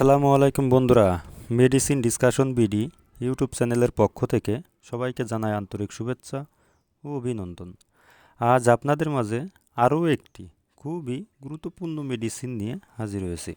আসসালামু আলাইকুম বন্ধুরা মেডিসিন ডিসকাশন বিডি ইউটিউব চ্যানেলের পক্ষ থেকে সবাইকে জানাই আন্তরিক শুভেচ্ছা ও অভিনন্দন। আজ আপনাদের মাঝে আরও একটি খুবই গুরুত্বপূর্ণ মেডিসিন নিয়ে হাজির হয়েছি।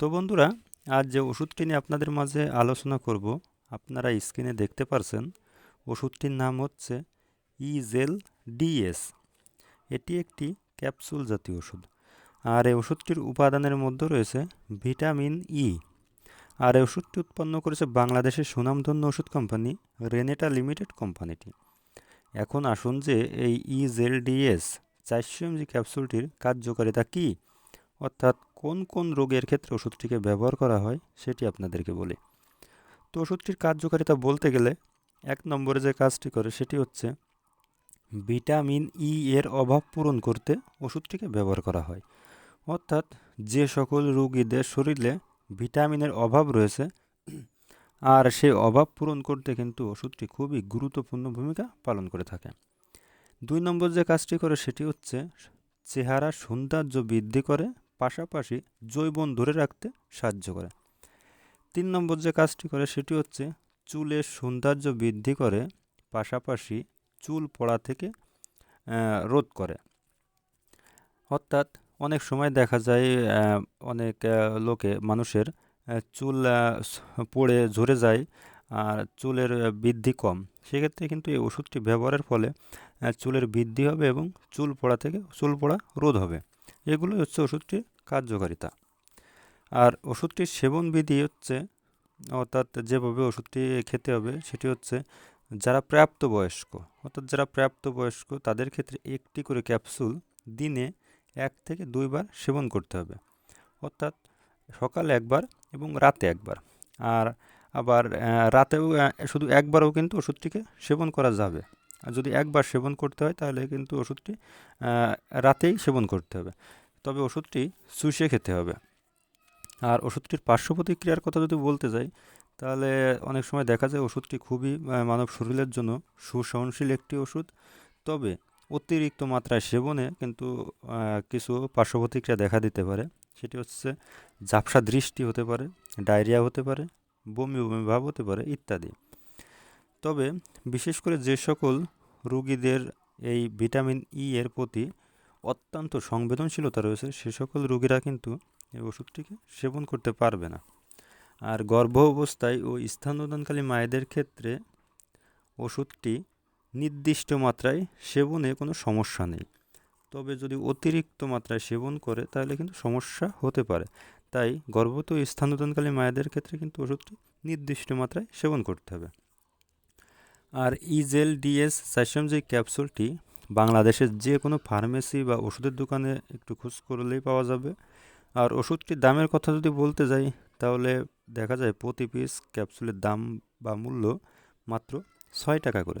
তো বন্ধুরা, আজ যে ওষুধটি নিয়ে আপনাদের মাঝে আলোচনা করব, আপনারা স্ক্রিনে দেখতে পারছেন, ওষুধটির নাম হচ্ছে ইজেল ডিএস এটি একটি ক্যাপসুল জাতীয় ওষুধ। আর এই ওষুধটির উপাদানের মধ্যে রয়েছে ভিটামিন ই। আর এই ওষুধটি উৎপন্ন করেছে বাংলাদেশের সুনামধন্য ওষুধ কোম্পানি রেনেটা লিমিটেড কোম্পানিটি। এখন আসুন যে এই ইজেলডিএস জেল চারশো এমজি ক্যাপসুলটির কার্যকারিতা কী? অর্থাৎ কোন কোন রোগের ক্ষেত্রে ওষুধটিকে ব্যবহার করা হয় সেটি আপনাদেরকে বলি। তো ওষুধটির কার্যকারিতা বলতে গেলে এক নম্বরে যে কাজটি করে সেটি হচ্ছে ভিটামিন ই এর অভাব পূরণ করতে ওষুধটিকে ব্যবহার করা হয়। অর্থাৎ যে সকল রোগীদের শরীরে ভিটামিনের অভাব রয়েছে, আর সেই অভাব পূরণ করতে কিন্তু ওষুধটি খুবই গুরুত্বপূর্ণ ভূমিকা পালন করে থাকে। দুই নম্বর যে কাজটি করে সেটি হচ্ছে চেহারা সৌন্দর্য বৃদ্ধি করে, পাশাপাশি জৈবন ধরে রাখতে সাহায্য করে। তিন নম্বর যে কাজটি করে সেটি হচ্ছে চুলের সৌন্দর্য বৃদ্ধি করে, পাশাপাশি চুল পড়া থেকে রোধ করে। অর্থাৎ অনেক সময় দেখা যায় অনেক লোকে, মানুষের চুল পড়ে ঝরে যায় আর চুলের বৃদ্ধি কম। সেক্ষেত্রে কিন্তু এই ওষুধটি ব্যবহারের ফলে চুলের বৃদ্ধি হবে এবং চুল পড়া থেকে, চুল পড়া রোধ হবে। এগুলোই হচ্ছে ওষুধটির কার্যকারিতা। আর ওষুধটির সেবন বিধি হচ্ছে, অর্থাৎ যেভাবে ওষুধটি খেতে হবে, সেটি হচ্ছে যারা প্রাপ্তবয়স্ক, অর্থাৎ যারা প্রাপ্তবয়স্ক, তাদের ক্ষেত্রে একটি করে ক্যাপসুল দিনে এক থেকে দুইবার সেবন করতে হবে। অর্থাৎ সকালে একবার এবং রাতে একবার। আর আবার রাতেও শুধু একবারও কিন্তু ওষুধটিকে সেবন করা যাবে। আর যদি একবার সেবন করতে হয়, তাহলে কিন্তু ওষুধটি রাতেই সেবন করতে হবে। তবে ওষুধটি শুষে খেতে হবে। আর ওষুধটির পার্শ্ব প্রতিক্রিয়ার কথা যদি বলতে যাই, তাহলে অনেক সময় দেখা যায় ওষুধটি খুবই মানব শরীরের জন্য সুসহনশীল একটি ওষুধ। তবে অতিরিক্ত মাত্রায় সেবনে কিন্তু কিছু পার্শ্ব প্রতিক্রিয়া দেখা দিতে পারে। সেটি হচ্ছে ঝাপসা দৃষ্টি হতে পারে, ডায়রিয়া হতে পারে, বমি বমি ভাব হতে পারে ইত্যাদি। তবে বিশেষ করে যে সকল রুগীদের এই ভিটামিন ই এর প্রতি অত্যন্ত সংবেদনশীলতা রয়েছে, সে সকল রুগীরা কিন্তু এই ওষুধটিকে সেবন করতে পারবে না। আর গর্ভ অবস্থায় ও স্থানদানকালী মায়েদের ক্ষেত্রে ওষুধটি নির্দিষ্ট মাত্রায় সেবনে কোনো সমস্যা নেই। তবে যদি অতিরিক্ত মাত্রায় সেবন করে, তাহলে কিন্তু সমস্যা হতে পারে। তাই গর্ভবতী স্থানদানকালী মায়েদের ক্ষেত্রে কিন্তু ওষুধটি নির্দিষ্ট মাত্রায় সেবন করতে হবে। আর ইজেল ডিএস সাইসম যে ক্যাপসুলটি বাংলাদেশের যে কোনো ফার্মেসি বা ওষুধের দোকানে একটু খোঁজ করলেই পাওয়া যাবে। আর ওষুধটির দামের কথা যদি বলতে যাই, তাহলে দেখা যায় প্রতি পিস ক্যাপসুলের দাম বা মূল্য মাত্র ছয় টাকা করে।